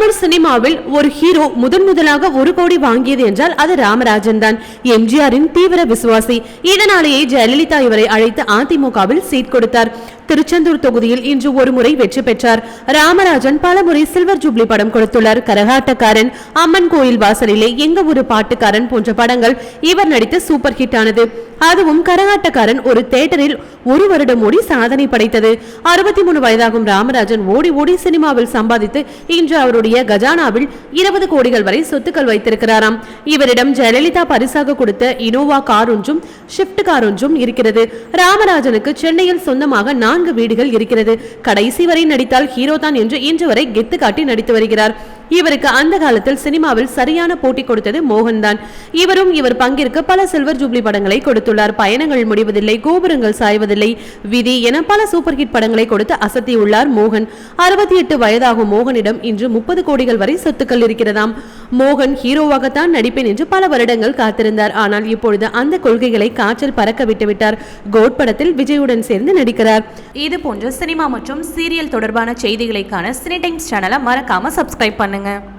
தமிழ் சினிமாவில் ஒரு ஹீரோ முதன் முதலாக ஒரு கோடி வாங்கியது என்றால் அது ராமராஜன் தான் எம்ஜிஆரின் தீவிர விசுவாசி. இதனாலேயே ஜெயலலிதா இவரை அழைத்து அதிமுகவில் சீட் கொடுத்தார். திருச்செந்தூர் தொகுதியில் இன்று ஒரு முறை வெற்றி பெற்றார். ராமராஜன் பலமுறை சில்வர் ஜூப்ளி படம் கொடுத்துள்ளார். கரகாட்டக்காரன் அம்மன் கோயில் வாசலிலே எங்க ஒரு பாட்டுக்காரன் போன்ற படங்கள் இவர் நடித்த சூப்பர் ஹிட் ஆனது அதுவும் கரகாட்டக்காரன் ஒரு தேட்டரில் ஒரு வருடம் ஓடி சாதனை படைத்தது. அறுபத்தி மூணு வயதாகும் ராமராஜன் ஓடி ஓடி சினிமாவில் சம்பாதித்து இன்று அவருடைய கஜானாவில் இருபது கோடிகள் வரை சொத்துக்கள் வைத்திருக்கிறாராம். இவரிடம் ஜெயலலிதா பரிசாக கொடுத்த இனோவா கார் ஒன்றும் ஷிப்ட் கார் ஒன்றும் இருக்கிறது. ராமராஜனுக்கு சென்னையில் சொந்தமாக நான்கு வீடுகள் இருக்கிறது. கடைசி வரை நடித்தால் ஹீரோ தான் என்று இன்று வரை கெத்து காட்டி நடித்து வருகிறார். இவருக்கு அந்த காலத்தில் சினிமாவில் சரியான போட்டி கொடுத்தது மோகன் தான் இவரும் இவர் பங்கிற்க பல சில்வர் ஜூப்ளி படங்களை கொடுத்துள்ளார். பயணங்கள் முடிவதில்லை கோபுரங்கள் சாய்வதில்லை. விதி என பல சூப்பர் ஹிட் படங்களை கொடுத்து அசத்தியுள்ளார் மோகன். அறுபத்தி எட்டு வயதாகும் மோகனிடம் இன்று முப்பது கோடிகள் வரை சொத்துக்கள் இருக்கிறதாம். மோகன் ஹீரோவாகத்தான் நடிப்பேன் என்று பல வருடங்கள் காத்திருந்தார். ஆனால் இப்பொழுது அந்த கொள்கைகளை காற்றில் பறக்க விட்டுவிட்டார். கோட் படத்தில் விஜயுடன் சேர்ந்து நடிக்கிறார். இது போன்ற சினிமா மற்றும் சீரியல் தொடர்பான செய்திகளைக்கான சினி டைம்ஸ் சேனலை மறக்காம சப்ஸ்கிரைப் பண்ணுங்க.